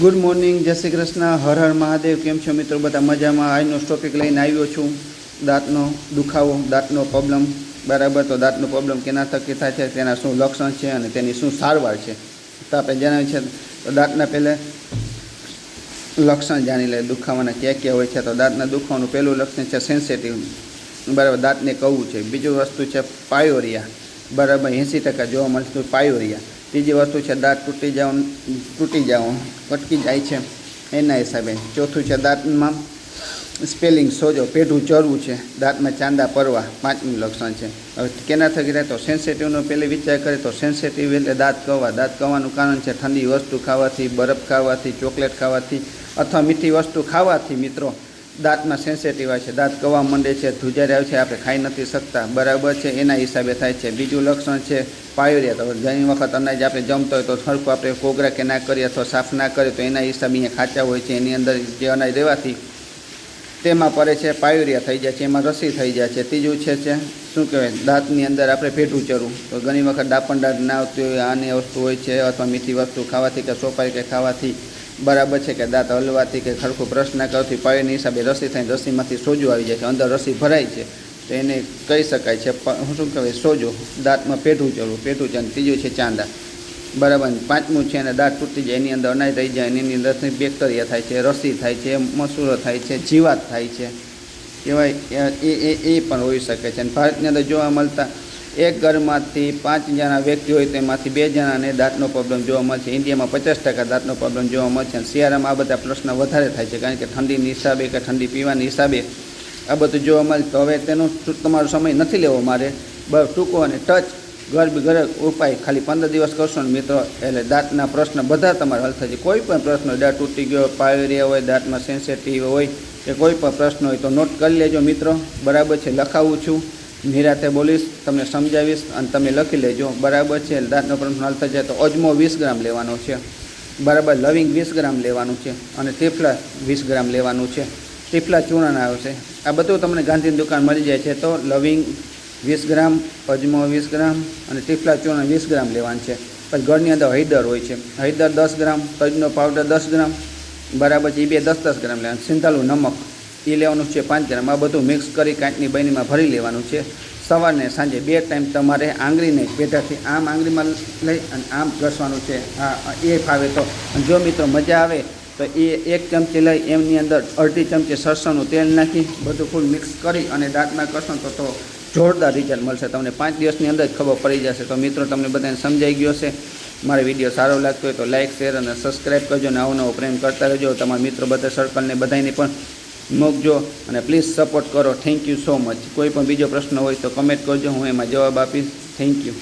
Good morning જય શ્રી કૃષ્ણ. હર હર મહાદેવ. કેમ છો મિત્રો? બધા મજામાં? આજનો ટોપિક લઈને આવ્યો છું. દાંતનો દુખાવો, દાંતનો પ્રોબ્લેમ બરાબર? તો દાંતનો પ્રોબ્લેમ કેના થકી થાય છે? તેના શું લક્ષણ છે? અને તેની શું સારવાર છે? તો આપણે જણાવ્યું છે, તો દાંતના પહેલાં લક્ષણ જાણી લે. દુખાવાના ક્યાં ક્યાં હોય છે? તો દાંતના દુખાવાનું પહેલું લક્ષણ છે સેન્સિટિવ બરાબર? દાંતને કહવું છે. બીજું વસ્તુ છે પાયોરિયા. બરાબર? એંસી ટકા જોવા મળતું પાયોરિયા. ત્રીજી વસ્તુ છે, દાંત તૂટી જાવ તૂટી જાવ અટકી જાય છે. એના હિસાબે. ચોથું છે, દાંતમાં સ્પેલિંગ સોજો, પેઢું ચરવું છે. દાંતમાં ચાંદા પરવા, પાંચમું લક્ષણ છે. હવે કેના થકી થાય? તો સેન્સિટિવનો પહેલે વિચાર કરીએ તો સેન્સિટિવ એટલે દાંત કવા. દાંત કવાનું કારણ છે ઠંડી વસ્તુ ખાવાથી, બરફ ખાવાથી, ચોકલેટ ખાવાથી અથવા મીઠી વસ્તુ ખાવાથી, મિત્રો. દાંતમાં સેન્સેટિવ આવે છે. દાંત કવા માંડે છે ધ્રુજારી આવે છે, આપણે ખાઈ નથી શકતા. બરાબર છે, એના હિસાબે થાય છે. બીજું લક્ષણ છે પાયોરિયા. તો ઘણી વખત અનાજ આપણે જમતો હોય તો સરખું આપણે કોગરા કે ના કરીએ અથવા સાફ ના કરીએ તો એના હિસાબે અહીંયા ખાચા હોય છે. એની અંદર જે અનાજ રહેવાથી તેમાં પડે છે પાયુરિયા થઈ જાય છે. એમાં રસી થઈ જાય છે. ત્રીજું છે છે શું કહેવાય, દાંતની અંદર આપણે પેટું ચરવું. તો ઘણી વખત દાંત ના આવતી હોય, આની વસ્તુ હોય છે અથવા મીઠી વસ્તુ ખાવાથી કે સોપારી કે ખાવાથી બરાબર છે કે દાંત હલવાથી કે ખડખું બ્રશ ના કરવાથી પાણીની હિસાબે રસી થઈને રસીમાંથી સોજો આવી જાય છે, અંદર રસી ભરાય છે, તો એને કહી શકાય છે હું શું કહેવાય, સોજો, દાંતમાં પેટું ચરવું પેટું ચર ત્રીજું છે ચાંદા. બરાબર પાંચમું છે અને દાંત તૂટી જાય, એની અંદર અનાજ રહી જાય એની અંદર બેક્ટેરિયા થાય છે, રસી થાય છે, મસૂરો થાય છે, જીવાત થાય છે એવા એ એ પણ હોઈ શકે છે. અને ભારતની અંદર જોવા મળતા એક ઘરમાંથી પાંચ જણા વ્યક્તિ હોય તેમાંથી બે જણાને દાંતનો પ્રોબ્લેમ જોવા મળશે. ઇન્ડિયામાં પચાસ ટકા દાંતનો પ્રોબ્લેમ જોવા મળશે અને શિયાળામાં આ બધા પ્રશ્ન વધારે થાય છે કારણ કે ઠંડીની હિસાબે કે ઠંડી પીવાની હિસાબે આ બધું જોવા મળે. તો હવે તેનો તમારો સમય નથી લેવો મારે. બસ ટૂંકો અને ટચ ઘર ઘરે ઉપાય ખાલી પંદર દિવસ કરશો ને મિત્રો, એટલે દાંતના પ્રશ્ન બધા તમારે હલ થશે કોઈ પણ પ્રશ્ન હોય, દાંત તૂટી ગયો, પાયરિયા હોય, દાંતમાં સેન્સેટિવ હોય કે કોઈ પણ પ્રશ્ન હોય તો નોટ કરી લેજો મિત્રો. બરાબર છે, લખાવું છું. નિરાતે બોલીશ, તમને સમજાવીશ અને તમે લખી લેજો. બરાબર છે, દાંતનો પ્રશ્ન હલ થઈ જાય તો અજમો વીસ ગ્રામ લેવાનો છે. બરાબર, લવિંગ વીસ ગ્રામ લેવાનું છે અને ટેફલા વીસ ગ્રામ લેવાનું છે. ટીફલા ચૂર્ણ આવે છે. આ બધું તમને ગાંધીની દુકાન મળી જાય છે તો લવિંગ વીસ ગ્રામ, અજમો વીસ ગ્રામ અને ટીફલા ચૂર્ણ વીસ ગ્રામ લેવાનું છે. પછી ઘરની અંદર હૈદર હોય છે. હૈદર દસ ગ્રામ, તજનો પાવડર દસ ગ્રામ, બરાબર છે એ બે દસ દસ ગ્રામ લેવાનું. સિંધાલું નમક. એ લેવાનું છે પાંચ ગ્રામ આ બધું મિક્સ કરી કાંટની બહેનીમાં ભરી લેવાનું છે. સવારને સાંજે બે ટાઈમ તમારે આંગળીને પેટાથી આમ આંગળીમાં લઈ અને આમ ઘસવાનું છે. હા એ ફાવે તો. જો મિત્રો મજા આવે, તો એ એક ચમચી લઈ, એમની અંદર અડધી ચમચી સરસવનું તેલ નાખી, બધું ફૂલ મિક્સ કરી અને દાંતમાં કરશો તો તો જોરદાર રિઝલ્ટ મળશે. તમને પાંચ દિવસની અંદર જ ખબર પડી જશે. તો મિત્રો, તમને બધાને સમજાઈ ગયો છે મારો વીડિયો સારો લાગતો હોય તો લાઇક શેર અને સબસ્ક્રાઈબ કરજો અને આવો નવો પ્રેમ કરતા રહેજો. તમારા મિત્રો બધા સર્કલને બધાને પણ મૂકજો અને પ્લીઝ સપોર્ટ કરો. થેન્ક યુ સો મચ કોઈ પણ બીજો પ્રશ્ન હોય તો કમેન્ટ કરજો. હું એમાં જવાબ આપીશ. Thank you